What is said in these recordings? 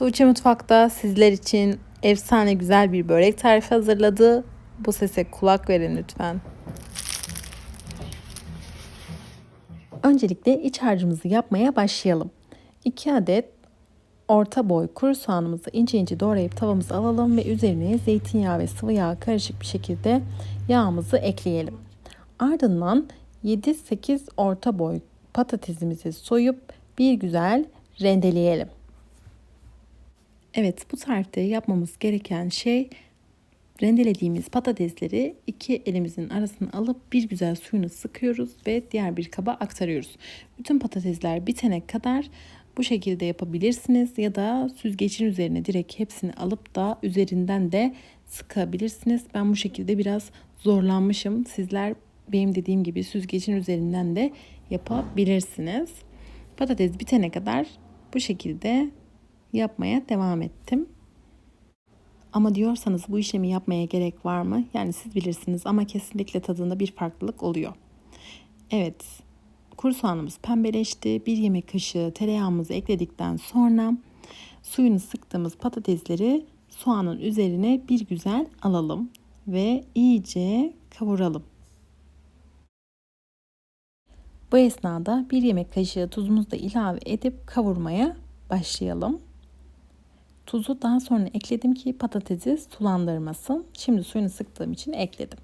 Tuğçe Mutfak'ta sizler için efsane güzel bir börek tarifi hazırladı. Bu sese kulak verin lütfen. Öncelikle iç harcımızı yapmaya başlayalım. 2 adet orta boy kuru soğanımızı ince ince doğrayıp tavamıza alalım ve üzerine zeytinyağı ve sıvı yağ karışık bir şekilde yağımızı ekleyelim. Ardından 7-8 orta boy patatesimizi soyup bir güzel rendeleyelim. Evet bu tarifte yapmamız gereken şey rendelediğimiz patatesleri iki elimizin arasına alıp bir güzel suyunu sıkıyoruz ve diğer bir kaba aktarıyoruz. Bütün patatesler bitene kadar bu şekilde yapabilirsiniz ya da süzgecin üzerine direkt hepsini alıp da üzerinden de sıkabilirsiniz. Ben bu şekilde biraz zorlanmışım. Sizler benim dediğim gibi süzgecin üzerinden de yapabilirsiniz. Patates bitene kadar bu şekilde yapmaya devam ettim. Ama diyorsanız bu işlemi yapmaya gerek var mı? Yani siz bilirsiniz ama kesinlikle tadında bir farklılık oluyor. Evet, kuru soğanımız pembeleşti. Bir yemek kaşığı tereyağımızı ekledikten sonra suyunu sıktığımız patatesleri soğanın üzerine bir güzel alalım ve iyice kavuralım. Bu esnada bir yemek kaşığı tuzumuzu da ilave edip kavurmaya başlayalım. Tuzu daha sonra ekledim ki patatesi sulandırmasın. Şimdi suyunu sıktığım için ekledim.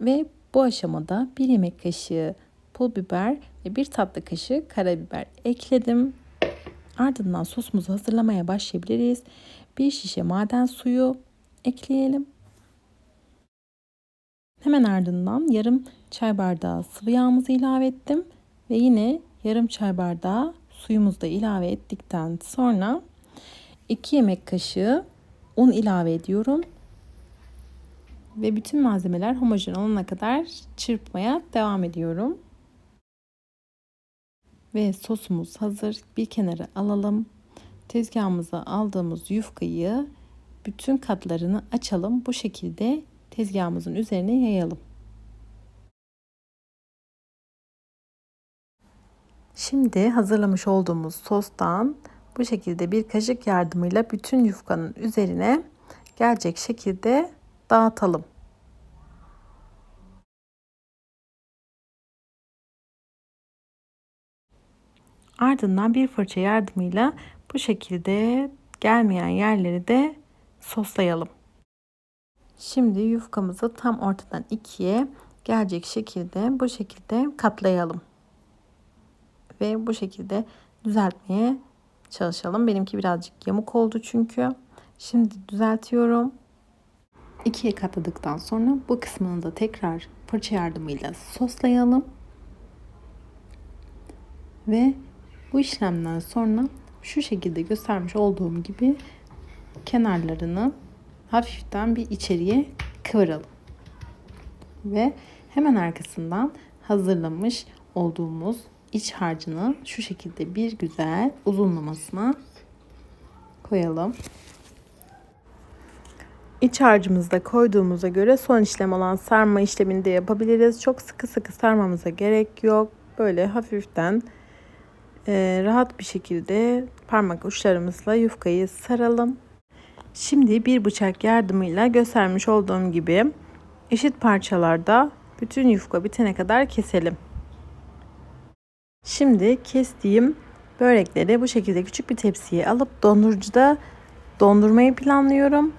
Ve bu aşamada bir yemek kaşığı pul biber ve bir tatlı kaşığı karabiber ekledim. Ardından sosumuzu hazırlamaya başlayabiliriz. Bir şişe maden suyu ekleyelim. Hemen ardından yarım çay bardağı sıvı yağımızı ilave ettim ve yine yarım çay bardağı suyumuzu da ilave ettikten sonra 2 yemek kaşığı un ilave ediyorum. Ve bütün malzemeler homojen olana kadar çırpmaya devam ediyorum. Ve sosumuz hazır. Bir kenara alalım. Tezgahımıza aldığımız yufkayı bütün katlarını açalım. Bu şekilde tezgahımızın üzerine yayalım. Şimdi hazırlamış olduğumuz sostan bu şekilde bir kaşık yardımıyla bütün yufkanın üzerine gelecek şekilde dağıtalım. Ardından bir fırça yardımıyla bu şekilde gelmeyen yerleri de soslayalım. Şimdi yufkamızı tam ortadan ikiye gelecek şekilde bu şekilde katlayalım. Ve bu şekilde düzeltmeye çalışalım. Benimki birazcık yamuk oldu çünkü. Şimdi düzeltiyorum. İkiye katladıktan sonra bu kısmını da tekrar fırça yardımıyla soslayalım. Ve bu işlemden sonra şu şekilde göstermiş olduğum gibi kenarlarını hafiften bir içeriye kıvıralım. Ve hemen arkasından hazırlamış olduğumuz iç harcını şu şekilde bir güzel uzunlamasına koyalım. İç harcımızı da koyduğumuza göre son işlem olan sarma işlemini de yapabiliriz. Çok sıkı sıkı sarmamıza gerek yok. Böyle hafiften e, rahat bir şekilde parmak uçlarımızla yufkayı saralım. Şimdi bir bıçak yardımıyla göstermiş olduğum gibi eşit parçalarda bütün yufka bitene kadar keselim. Şimdi kestiğim börekleri bu şekilde küçük bir tepsiye alıp dondurucuda dondurmayı planlıyorum.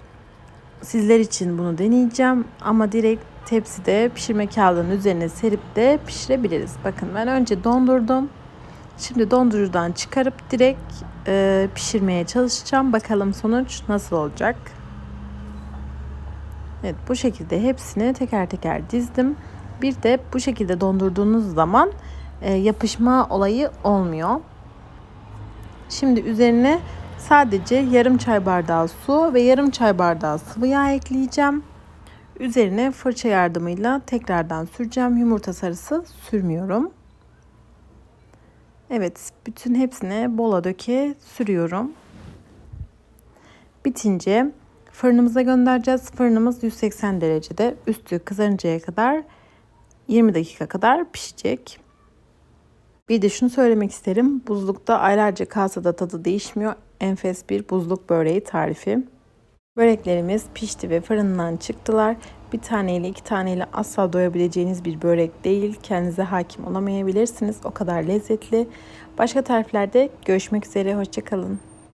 Sizler için bunu deneyeceğim ama direkt tepside pişirme kağıdının üzerine serip de pişirebiliriz. Bakın ben önce dondurdum. Şimdi dondurucudan çıkarıp direkt e, pişirmeye çalışacağım. Bakalım sonuç nasıl olacak. Evet bu şekilde hepsini teker teker dizdim. Bir de bu şekilde dondurduğunuz zaman yapışma olayı olmuyor. Şimdi üzerine sadece yarım çay bardağı su ve yarım çay bardağı sıvı yağ ekleyeceğim. Üzerine fırça yardımıyla tekrardan süreceğim. Yumurta sarısı sürmüyorum. Evet, bütün hepsine bola döke sürüyorum. Bitince fırınımıza göndereceğiz. Fırınımız 180 derecede. Üstü kızarıncaya kadar 20 dakika kadar pişecek. Bir de şunu söylemek isterim. Buzlukta aylarca kalsa da tadı değişmiyor. enfes bir buzluk böreği tarifi. Böreklerimiz pişti ve fırından çıktılar. Bir taneyle iki taneyle asla doyabileceğiniz bir börek değil. Kendinize hakim olamayabilirsiniz. O kadar lezzetli. Başka tariflerde görüşmek üzere. Hoşçakalın.